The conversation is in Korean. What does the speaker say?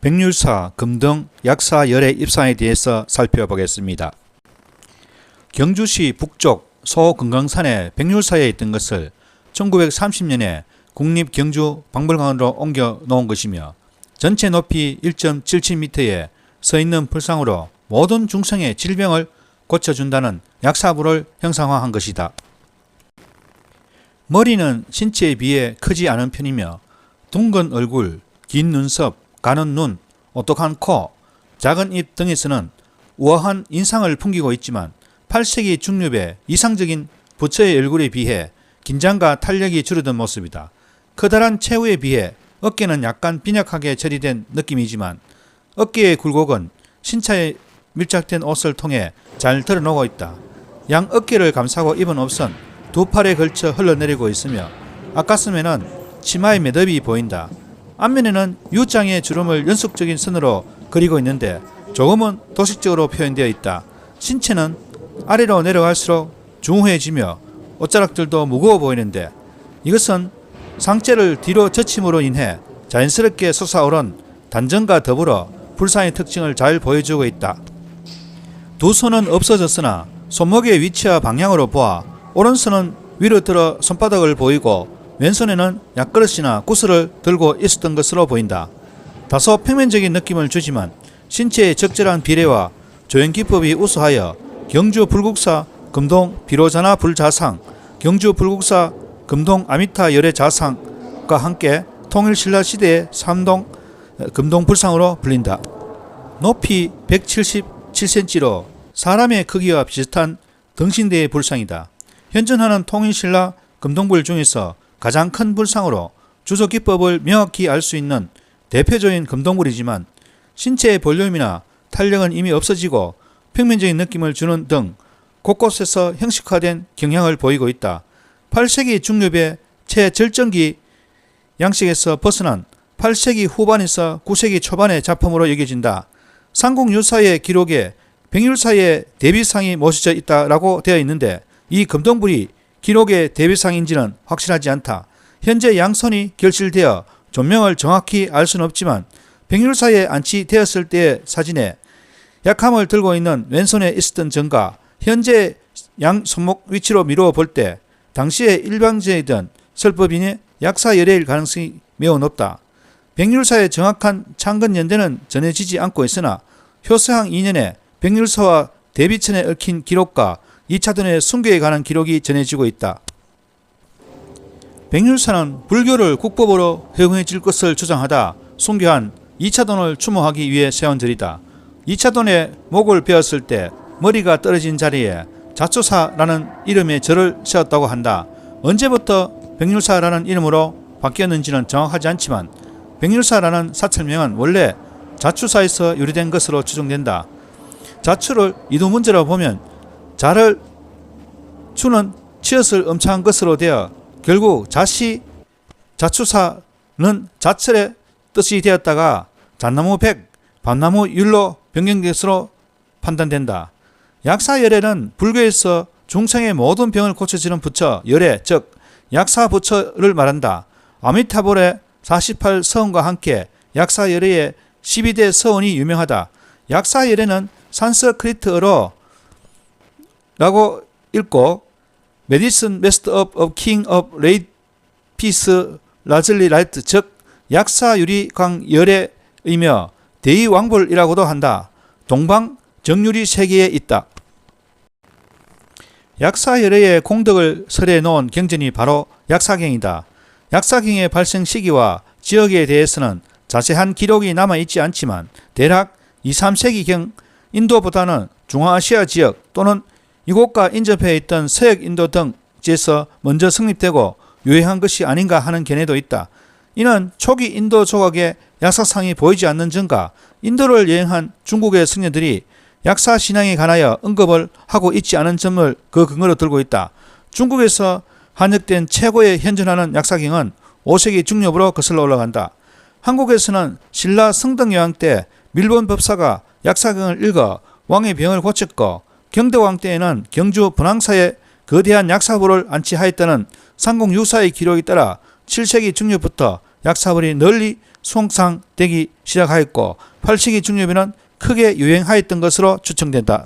백률사, 금등, 약사 열의 입상에 대해서 살펴보겠습니다. 경주시 북쪽 소금강산에 백률사에 있던 것을 1930년에 국립경주박물관으로 옮겨 놓은 것이며 전체 높이 1.77m에 서 있는 불상으로 모든 중성의 질병을 고쳐준다는 약사부를 형상화한 것이다. 머리는 신체에 비해 크지 않은 편이며 둥근 얼굴, 긴 눈썹, 가는 눈, 오똑한 코, 작은 입 등에서는 우아한 인상을 풍기고 있지만 8세기 중엽의 이상적인 부처의 얼굴에 비해 긴장과 탄력이 줄어든 모습이다. 커다란 체구에 비해 어깨는 약간 빈약하게 처리된 느낌이지만 어깨의 굴곡은 신차에 밀착된 옷을 통해 잘 드러나고 있다. 양 어깨를 감싸고 입은 옷은 두 팔에 걸쳐 흘러내리고 있으며 아가슴에는 치마의 매듭이 보인다. 앞면에는 U장의 주름을 연속적인 선으로 그리고 있는데 조금은 도식적으로 표현되어 있다. 신체는 아래로 내려갈수록 중후해지며 옷자락들도 무거워 보이는데 이것은 상체를 뒤로 젖힘으로 인해 자연스럽게 솟아오른 단전과 더불어 불상의 특징을 잘 보여주고 있다. 두 손은 없어졌으나 손목의 위치와 방향으로 보아 오른손은 위로 들어 손바닥을 보이고 왼손에는 약그릇이나 구슬을 들고 있었던 것으로 보인다. 다소 평면적인 느낌을 주지만 신체의 적절한 비례와 조형 기법이 우수하여 경주 불국사 금동 비로자나 불자상, 경주 불국사 금동 아미타 열의 자상과 함께 통일 신라 시대의 삼동 금동 불상으로 불린다. 높이 177cm로 사람의 크기와 비슷한 등신대의 불상이다. 현존하는 통일신라 금동불 중에서 가장 큰 불상으로 주석 기법을 명확히 알 수 있는 대표적인 금동불이지만 신체의 볼륨이나 탄력은 이미 없어지고 평면적인 느낌을 주는 등 곳곳에서 형식화된 경향을 보이고 있다. 8세기 중엽의 최절정기 양식에서 벗어난 8세기 후반에서 9세기 초반의 작품으로 여겨진다. 상국유사의 기록에 백율사의 대비상이 모셔져 있다라고 되어 있는데 이 금동불이 기록의 대비상인지는 확실하지 않다. 현재 양손이 결실되어 존명을 정확히 알 수는 없지만 백율사에 안치되었을 때의 사진에 약함을 들고 있는 왼손에 있었던 점과 현재 양 손목 위치로 미루어 볼 때 당시에 일방제이던 설법인이 약사 열애일 가능성이 매우 높다. 백률사의 정확한 창건 연대는 전해지지 않고 있으나 효서항 2년에 백률사와 대비천에 얽힌 기록과 2차돈의 순교에 관한 기록이 전해지고 있다. 백률사는 불교를 국법으로 허용해질 것을 주장하다 순교한 2차돈을 추모하기 위해 세운 절이다. 2차돈의 목을 베었을 때 머리가 떨어진 자리에 자초사라는 이름의 절을 세웠다고 한다. 언제부터 백률사라는 이름으로 바뀌었는지는 정확하지 않지만 백률사라는 사찰명은 원래 자추사에서 유래된 것으로 추정된다. 자추를 이두 문제로 보면 자를 추는 치엇을 음차한 것으로 되어 결국 자시 자추사는 자철의 뜻이 되었다가 잣나무 백, 밤나무 율로 변경된 것으로 판단된다. 약사열애는 불교에서 중생의 모든 병을 고쳐주는 부처 열애 즉 약사 부처를 말한다. 아미타불의 48서원과 함께 약사열애의 12대 서원이 유명하다. 약사열애는 산스크리트어로 라고 읽고 메디슨 메스트 업 of king of 레이피스 라즐리 라이트 즉 약사 유리광 열애이며 대의왕불이라고도 한다. 동방 정유리 세계에 있다. 약사 열애의 공덕을 설해 놓은 경전이 바로 약사경이다. 약사경의 발생 시기와 지역에 대해서는 자세한 기록이 남아 있지 않지만 대략 2, 3세기경 인도보다는 중앙아시아 지역 또는 이곳과 인접해 있던 서역 인도 등지에서 먼저 성립되고 유행한 것이 아닌가 하는 견해도 있다. 이는 초기 인도 조각의 약사상이 보이지 않는 점과 인도를 여행한 중국의 승려들이 약사 신앙에 관하여 언급을 하고 있지 않은 점을 그 근거로 들고 있다. 중국에서 한역된 최고의 현존하는 약사경은 5세기 중엽으로 거슬러 올라간다. 한국에서는 신라 성등여왕 때 밀본 법사가 약사경을 읽어 왕의 병을 고쳤고 경대왕 때에는 경주 분황사에 거대한 약사부를 안치하였다는 상공 유사의 기록에 따라 7세기 중엽부터 약사벌이 널리 손상되기 시작하였고 팔치기 중요비는 크게 유행하였던 것으로 추정된다.